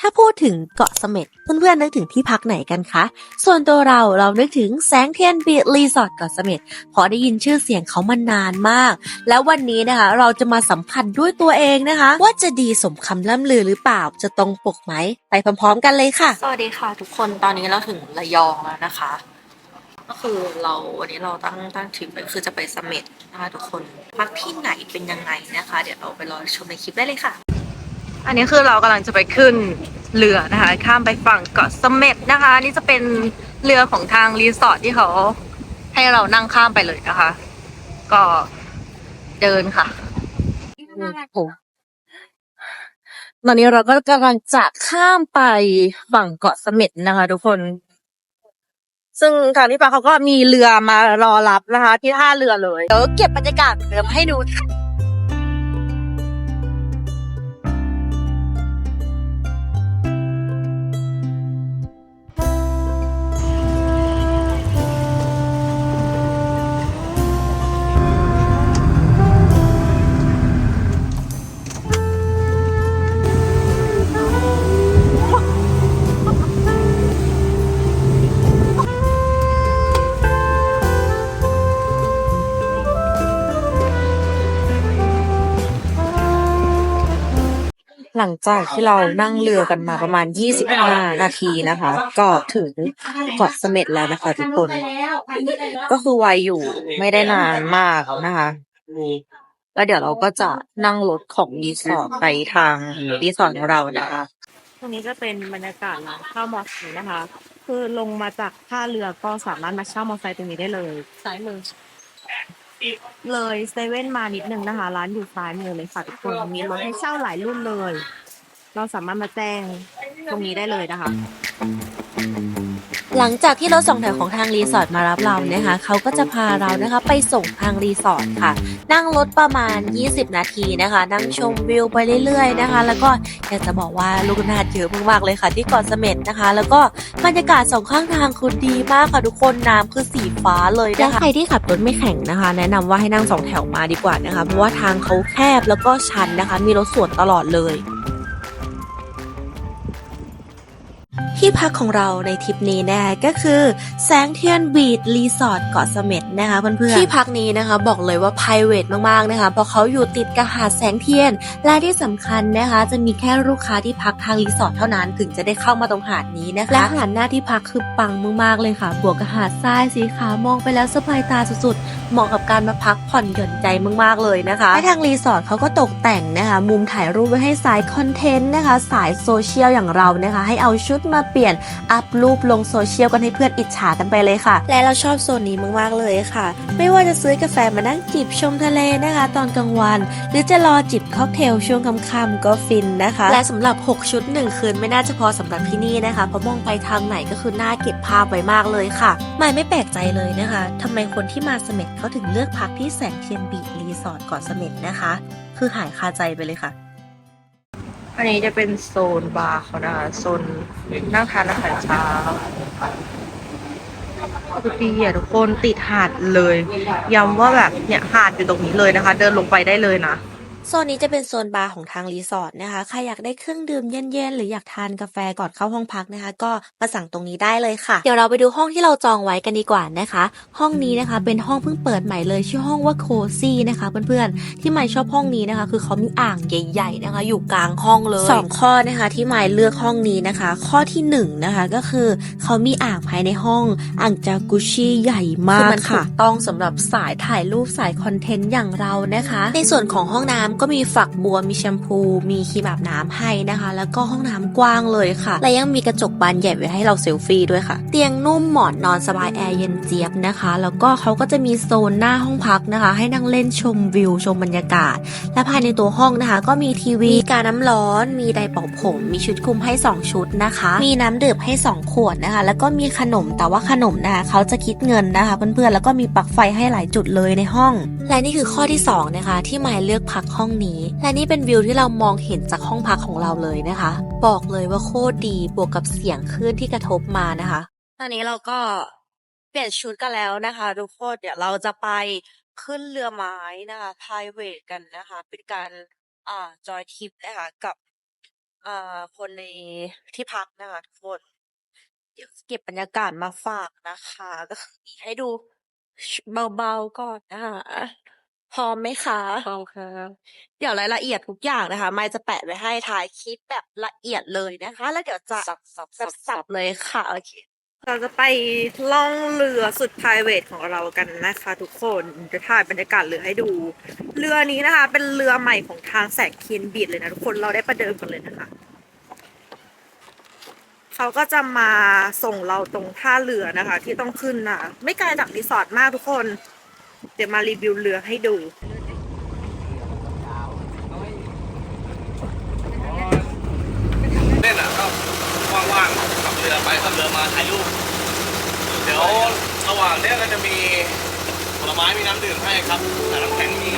ถ้าพูดถึงเกาะเสม็ดเพื่อนๆนึกถึงที่พักไหนกันคะ ส่วนตัวเราเรานึกถึงแสงเทียนบีรีสอร์ทเกาะเสม็ดเพอได้ยินชื่อเสียงเขามานานมาก แล้ววันนี้นะคะ เราจะมาสัมผัสด้วยตัวเองนะคะ ว่าจะดีสมคำล่ำลือหรือเปล่าจะตรงปกไหม ไปพร้อมๆกันเลยค่ะ สวัสดีค่ะ ทุกคนตอนนี้เราถึงระยองแล้วนะคะ ก็คือเราวันนี้เราตั้งตั้งทริปไปคือจะไปเสม็ดนะคะทุกคนพักที่ไหนเป็นยังไงนะคะ เดี๋ยวเราไปรอชมในคลิปได้เลยค่ะ อันนี้คือเรากำลังจะไปขึ้นเรือนะคะ ข้ามไปฝั่งเกาะเสม็ดนะคะ นี่จะเป็นเรือของทางรีสอร์ทที่เขาให้เรานั่งข้ามไปเลยนะคะ ก็เดินค่ะตอนนี้เราก็กำลังจะข้ามไปฝั่งเกาะเสม็ดนะคะ ทุกคน ซึ่งทางที่พักเขาก็มีเรือมารอรับนะคะ ที่ท่าเรือเลย เดี๋ยวเก็บบรรยากาศเดิมให้ดู หลังจากที่เรานั่งเรือกันมาประมาณ 25 นาทีนะคะ ก็ถึงเกาะเสม็ดแล้วนะคะทุกคน ก็คือไวอยู่ไม่ได้นานมากนะคะแล้วเดี๋ยวเราก็จะนั่งรถของรีสอร์ทไปทางรีสอร์ทของเรานะคะตรงนี้จะเป็นบรรยากาศร้านข้าวมอไซค์นะคะ คือลงมาจากท่าเรือก็สามารถมาเช่ามอไซค์ตรงนี้ได้เลยซ้ายมือ เลยเซเว่นมานิดนึงนะคะ ร้านอยู่ซ้ายมือเลยค่ะทุกคนมีรถให้เช่าหลายรุ่นเลย เราสามารถมาแจ้งตรงนี้ได้เลยนะคะ หลังจากที่รถส่งแถวของทางรีสอร์ทมารับเรานะคะเขาก็จะพาเรานะคะไปส่งทางรีสอร์ทค่ะ นั่งรถประมาณ 20 นาทีนะคะ นั่งชมวิวไปเรื่อยๆนะคะ แล้วก็อยากจะบอกว่าลูกนาดเยอะมากๆเลยค่ะ ที่เกาะเสม็ดนะคะ แล้วก็บรรยากาศสองข้างทางคือดีมากค่ะทุกคนน้ำคือสีฟ้าเลยนะคะและใครที่ขับรถไม่แข็งนะคะ แนะนำว่าให้นั่งสองแถวมาดีกว่านะคะเพราะว่าทางเขาแคบแล้วก็ชันนะคะ มีรถสวนตลอดเลย ที่พักของเราในทริปนี้นะคะก็คือแสงเทียนบีดรีสอร์ทเกาะเสม็ดนะคะเพื่อนๆที่พักนี้นะคะ บอกเลยว่า p r i v a t มากๆนะคะเพราะเขาอยู่ติดกับหาดแสงเทียน และที่สำคัญนะคะ จะมีแค่ลูกค้าที่พักทางรีสอร์ทเท่านั้นถึงจะได้เข้ามาตรงหาดนี้นะคะและหาดหน้าที่พักคือปังมากๆเลยค่ะ บวกกับหาดทรายสีขาวมองไปแล้วสบายตาสุดๆเหมาะกับการมาพักผ่อนหย่อนใจมากๆเลยนะคะและทางรีสอร์ทเขาก็ตกแต่งนะคะ มุมถ่ายรูปไว้ให้สายคอนเทนต์นะคะ สายโซเชียลอย่างเรานะคะ ให้เอาชุดมาเปลี่ยนอัพรูปลงโซเชียลกันให้เพื่อนอิจฉากันไปเลยค่ะ และเราชอบโซนนี้มากๆเลยค่ะ ไม่ว่าจะซื้อกาแฟมานั่งจิบชมทะเลนะคะ ตอนกลางวัน หรือจะรอจิบค็อกเทลช่วงค่ำๆก็ฟินนะคะ และสำหรับ 6 ชุด 1 คืนไม่น่าจะพอสำหรับที่นี่นะคะเพราะมองไปทางไหนก็คือน่าเก็บภาพไว้มากเลยค่ะไม่ไม่แปลกใจเลยนะคะทำไมคนที่มาเสม็ดเขาถึงเลือกพักที่แสงเทียนบีชรีสอร์ทเกาะเสม็ดนะคะ คือหายคาใจไปเลยค่ะ อันนี้จะเป็นโซนบาร์เขานะคะโซนนั่งทานอาหารเช้าคือดีอะทุกคนติดหาดเลยย้ำว่าแบบเนี่ยหาดอยู่ตรงนี้เลยนะคะ เดินลงไปได้เลยนะ โซนนี้จะเป็นโซนบาร์ของทางรีสอร์ทนะคะ ใครอยากได้เครื่องดื่มเย็นๆ หรืออยากทานกาแฟก่อนเข้าห้องพักนะคะ ก็มาสั่งตรงนี้ได้เลยค่ะ เดี๋ยวเราไปดูห้องที่เราจองไว้กันดีกว่านะคะ ห้องนี้นะคะเป็นห้องเพิ่งเปิดใหม่เลยชื่อห้องว่าโคซี่นะคะเพื่อนๆ ที่ไม่ชอบห้องนี้นะคะ คือเขามีอ่างใหญ่ๆนะคะ อยู่กลางห้องเลยสองข้อนะคะ ที่ไม่เลือกห้องนี้นะคะ ข้อที่หนึ่งนะคะก็คือเขามีอ่างภายในห้อง อ่างจากุชิใหญ่มากคือมันค่ะต้องสำหรับสายถ่ายรูปสายคอนเทนต์อย่างเรานะคะ ในส่วนของห้องน้ำก็มีฝักบัวมีแชมพู มีครีมอาบน้ำให้นะคะ แล้วก็ห้องน้ำกว้างเลยค่ะ และยังมีกระจกบานใหญ่ไว้ให้เราเซลฟี่ด้วยค่ะ เตียงนุ่มหมอนนอนสบายแอร์เย็นเจี๊ยบนะคะ แล้วก็เขาก็จะมีโซนหน้าห้องพักนะคะ ให้นั่งเล่นชมวิวชมบรรยากาศ และภายในตัวห้องนะคะ ก็มีทีวีการน้ำร้อน มีไดร์เป่าผม มีชุดคลุมให้ 2 ชุดนะคะ มีน้ำดื่มให้ 2 ขวดนะคะ แล้วก็มีขนมแต่ว่าขนมนะคะเขาจะคิดเงินนะคะเพื่อนๆแล้วก็มีปลั๊กไฟให้หลายจุดเลยในห้อง และนี่คือข้อที่2นะคะที่หมายเลือกพักห้องนี้ และนี่เป็นวิวที่เรามองเห็นจากห้องพักของเราเลยนะคะ บอกเลยว่าโคตรดีบวกกับเสียงคลื่นที่กระทบมานะคะตอนนี้เราก็เปลี่ยนชุดกันแล้วนะคะทุกคนเดี๋ยวเราจะไปขึ้นเรือไม้นะคะ private กันนะคะ เป็นการอ่าจอยทริปนะคะกับอ่อคนในที่พักนะคะทุกคนเดี๋ยวเก็บบรรยากาศมาฝากนะคะ ก็ให้ดูเบาๆก่อนนะคะ พร้อมไหมคะ พร้อมครับเดี๋ยวรายละเอียดทุกอย่างนะคะ ไม่จะแปะไว้ให้ท้ายคลิปแบบละเอียดเลยนะคะ แล้วเดี๋ยวจะสับสับสัสับบสับเลยค่ะโอเคเราจะไปล่องเรือสุด p r i v a t ของเรากันนะคะ ทุกคนจะถ่ายบรรยากาศเรือให้ดู เรือนี้นะคะ เป็นเรือใหม่ของทางแสงเคียนบีดเลยนะทุกคนเราได้ประเดิมกันเลยนะคะเขาก็จะมาส่งเราตรงท่าเรือนะคะ ที่ต้องขึ้นนะไม่ไกลจากรีสอร์ทมากทุกคน เดี๋ยวมารีวิวเรือให้ดู เล่นอะก็ว่างๆขับเรือไปขับเรือมาถ่ายรูปเดี๋ยวระหว่างเนี้ยก็จะมีผลไม้มีน้ำดื่มให้ครับแต่น้ำแข็งมี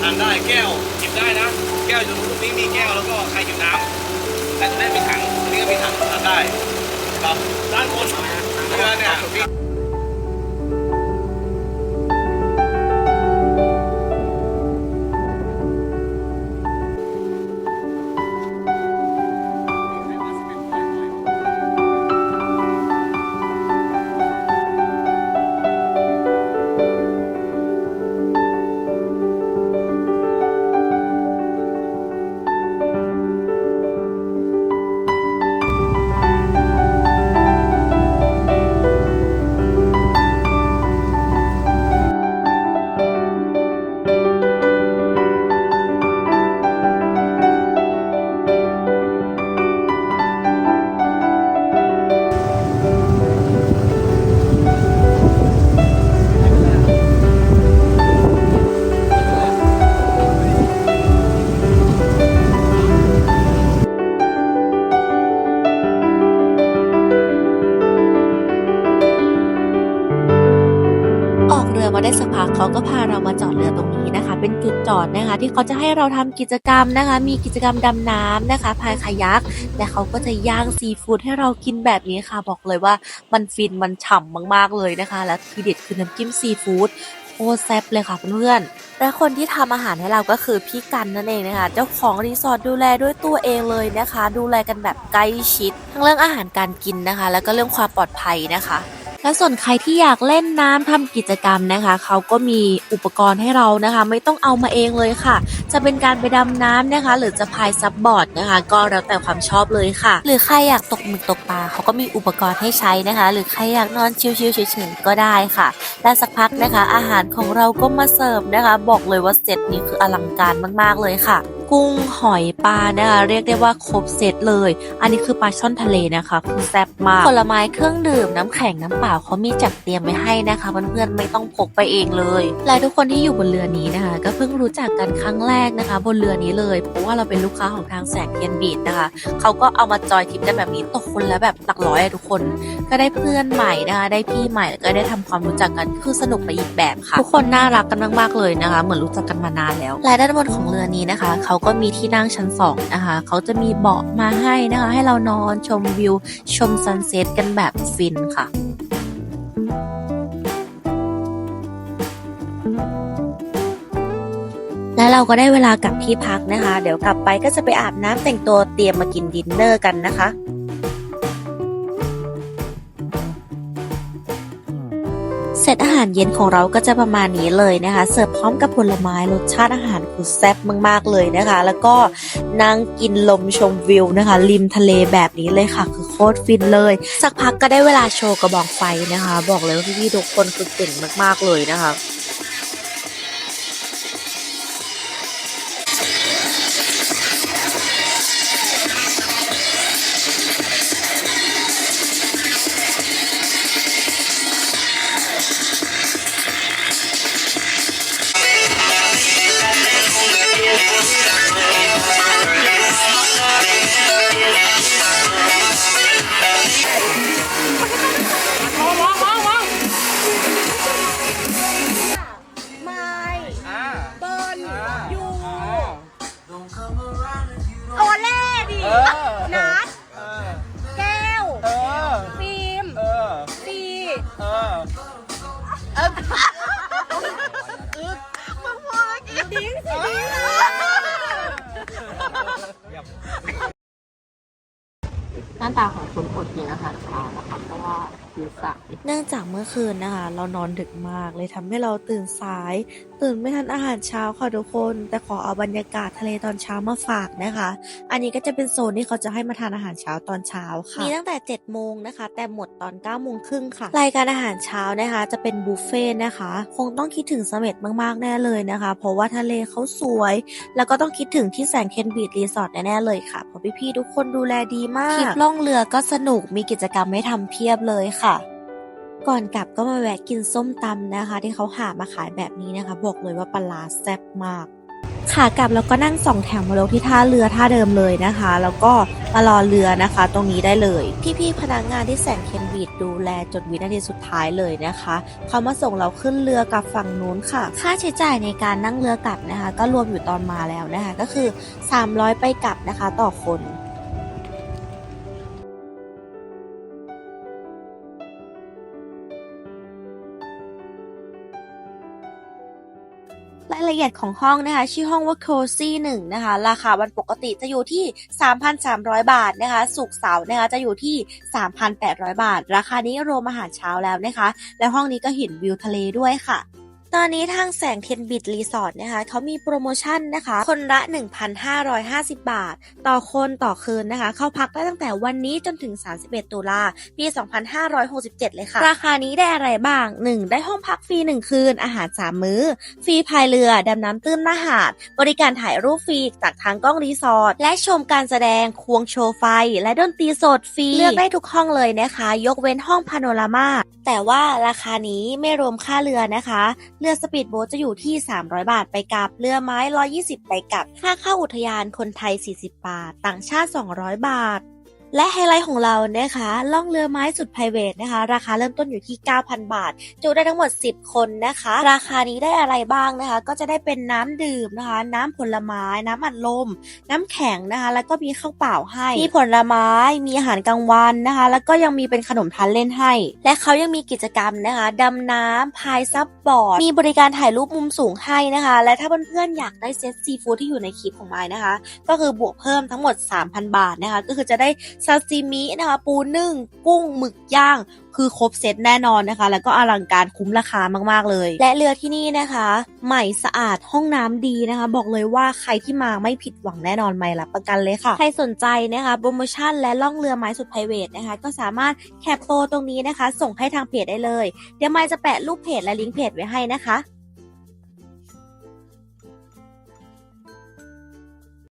ทานได้แก้วหยิบได้นะ แก้วอยู่ตรงนี้มีแก้วแล้วก็ใครหยิบน้ำแต่ตรงนี้มีถังตรงนี้ก็มีถังทานได้ครับด้านบนเรือเนี่ย ที่เขาจะให้เราทำกิจกรรมนะคะ มีกิจกรรมดำน้ำนะคะพายคายักและเขาก็จะย่างซีฟู้ดให้เรากินแบบนี้ค่ะ บอกเลยว่ามันฟินมันฉ่ำมากๆเลยนะคะ และทีเด็ดคือน้ำจิ้มซีฟู้ดโคตรแซ่บเลยค่ะเพื่อนๆ และคนที่ทำอาหารให้เราก็คือพี่กันนั่นเองนะคะ เจ้าของรีสอร์ทดูแลด้วยตัวเองเลยนะคะ ดูแลกันแบบใกล้ชิด ทั้งเรื่องอาหารการกินนะคะ แล้วก็เรื่องความปลอดภัยนะคะ และส่วนใครที่อยากเล่นน้ำทำกิจกรรมนะคะ เขาก็มีอุปกรณ์ให้เรานะคะ ไม่ต้องเอามาเองเลยค่ะ จะเป็นการไปดำน้ำนะคะ หรือจะพายซับบอร์ดนะคะ ก็แล้วแต่ความชอบเลยค่ะ หรือใครอยากตกหมึกตกปลาเขาก็มีอุปกรณ์ให้ใช้นะคะ หรือใครอยากนอนชิลๆเฉยๆก็ได้ค่ะและสักพักนะคะ อาหารของเราก็มาเสิร์ฟนะคะ บอกเลยว่าเซตนี้คืออลังการมากๆเลยค่ะ กุ้งหอยปลานะคะเรียกได้ว่าครบเซตเลย อันนี้คือปลาช่อนทะเลนะคะคือแซ่บมากผลไม้เครื่องดื่มน้ำแข็งน้ำเปล่าเขามีจัดเตรียมไว้ให้นะคะเพื่อนๆไม่ต้องพกไปเองเลย และทุกคนที่อยู่บนเรือนี้นะคะ ก็เพิ่งรู้จักกันครั้งแรกนะคะ บนเรือนี้เลย เพราะว่าเราเป็นลูกค้าของทางแสงเทียนบีดนะคะเขาก็เอามาจอยทริปกันแบบนี้ตกคนละแบบหลักร้อยอะทุกคน ก็ได้เพื่อนใหม่นะคะได้พี่ใหม่แล้วก็ได้ทำความรู้จักกันคือสนุกไปอีกแบบค่ะ ทุกคนน่ารักกันมากๆเลยนะคะ เหมือนรู้จักกันมานานแล้วและด้านบนของเรือนี้นะคะเขาก็มีที่นั่งชั้นสองนะคะ เขาจะมีเบาะมาให้นะคะ ให้เรานอนชมวิว ชมซันเซ็ตกันแบบฟินค่ะและเราก็ได้เวลากลับที่พักนะคะ เดี๋ยวกลับไปก็จะไปอาบน้ำแต่งตัวเตรียมมากินดินเนอร์กันนะคะ เซตอาหารเย็นของเราก็จะประมาณนี้เลยนะคะ เสิร์ฟพร้อมกับผลไม้รสชาติอาหารคือแซ่บมาก ๆ เลยนะคะ แล้วก็นั่งกินลมชมวิวนะคะ ริมทะเลแบบนี้เลยค่ะ คือโคตรฟินเลย สักพักก็ได้เวลาโชว์กระบอกไฟนะคะ บอกเลยว่าพี่ๆทุกคนคือเก่งมาก ๆ เลยนะคะ ผมองคนอดกินอาหารเช้านะคะ เพราะว่าคือสายเนื่องจากเมื่อคืนนะคะ เรานอนดึกมากเลยทำให้เราตื่นสาย ตื่นไม่ทันอาหารเช้าค่ะทุกคน แต่ขอเอาบรรยากาศทะเลตอนเช้ามาฝากนะคะ อันนี้ก็จะเป็นโซนที่เขาจะให้มาทานอาหารเช้าตอนเช้าค่ะมีตั้งแต่7จ็ดโมงนะคะ แต่หมดตอน9ก้าโมงครึ่งค่ะรายการอาหารเช้านะคะ จะเป็นบุฟเฟ่ต์นะคะ คงต้องคิดถึงเสม็ดมากๆแน่เลยนะคะ เพราะว่าทะเลเขาสวย แล้วก็ต้องคิดถึงที่แสงเคนบีดรีสอร์ทแน่ๆเลยค่ะเพราะพี่ๆทุกคนดูแลดีมากทริปล่องเรือก็สนุกมีกิจกรรมให้ทำเพียบเลยค่ะก่อนกลับก็มาแวะกินส้มตำนะคะ ที่เขาหามาขายแบบนี้นะคะ บอกเลยว่าปลาแซ่บมากขากลับเราก็นั่งสองแถวมาลงที่ท่าเรือท่าเดิมเลยนะคะ แล้วก็มารอเรือนะคะ ตรงนี้ได้เลย พี่ๆพนักงานที่แสงเคนบีดดูแลจนวินาทีสุดท้ายเลยนะคะเขามาส่งเราขึ้นเรือกลับฝั่งนู้นค่ะ ค่าใช้จ่ายในการนั่งเรือกลับนะคะ ก็รวมอยู่ตอนมาแล้วนะคะ ก็คือ 300 ไปกลับนะคะ ต่อคน ละเอียดของห้องนะคะ ชื่อห้องว่า Cozy 1นะคะ ราคาวันปกติจะอยู่ที่ 3,300 บาทนะคะ สุกเสาร์นะคะจะอยู่ที่ 3,800 บาท ราคานี้รวมอาหารเช้าแล้วนะคะ และห้องนี้ก็เห็นวิวทะเลด้วยค่ะ ตอนนี้ทางแสงเทียนบิดรีสอร์ทนะคะเขามีโปรโมชั่นนะคะ คนละ 1,550 บาท ต่อคนต่อคืนนะคะ เข้าพักได้ตั้งแต่วันนี้จนถึง 31 ตุลาปี 2567 เลยค่ะ ราคานี้ได้อะไรบ้าง 1. ได้ห้องพักฟรี 1 คืน อาหาร 3 มื้อ ฟรีพายเรือ ดำน้ำตื้นหน้าหาด บริการถ่ายรูปฟรีจากทางกล้องรีสอร์ท และชมการแสดง ควงโชว์ไฟ และดนตรีสดฟรี เลือกได้ทุกห้องเลยนะคะ ยกเว้นห้องพาโนรามา แต่ว่าราคานี้ไม่รวมค่าเรือนะคะรือสปีดโบ๊ทจะอยู่ที่ 300 บาทไปกลับ เรือไม้ 120 ไปกลับ ค่าเข้าอุทยานคนไทย 40 บาท ต่างชาติ 200 บาท และไฮไลท์ของเรานะคะล่องเรือไม้สุด p r i v a t นะคะ ราคาเริ่มต้นอยู่ที่ 9,000 บาท จุได้ทั้งหมด 10 คนนะคะ ราคานี้ได้อะไรบ้างนะคะ ก็จะได้เป็นน้ำดื่มนะคะ น้ำผลไม้ น้ำอัดลม น้ำแข็งนะคะ แล้วก็มีข้าวเปล่าให้ มีผลไม้มีอาหารกลางวันนะคะ แล้วก็ยังมีเป็นขนมทานเล่นให้ และเขายังมีกิจกรรมนะคะดำน้ำพายซับบอร์ดมีบริการถ่ายรูปมุมสูงให้นะคะ และถ้าเพื่อนๆอยากได้เซตซีฟู้ดที่อยู่ในคลิปของไม้นะคะ ก็คือบวกเพิ่มทั้งหมด 3,000 บาทนะคะ ก็คือจะได้ซาซิมินะคะปูนึ่ง กุ้งหมึกย่าง คือครบเซตแน่นอนนะคะ แล้วก็อลังการคุ้มราคามากๆเลย และเรือที่นี่นะคะ ใหม่สะอาดห้องน้ำดีนะคะ บอกเลยว่าใครที่มาไม่ผิดหวังแน่นอนไม่รับประกันเลยค่ะใครสนใจนะคะโปรโมชั่นและล่องเรือไม้สุดไพรเวทนะคะ ก็สามารถแคปโปรตรงนี้นะคะ ส่งให้ทางเพจได้เลย เดี๋ยวไม้จะแปะรูปเพจและลิงก์เพจไว้ให้นะคะ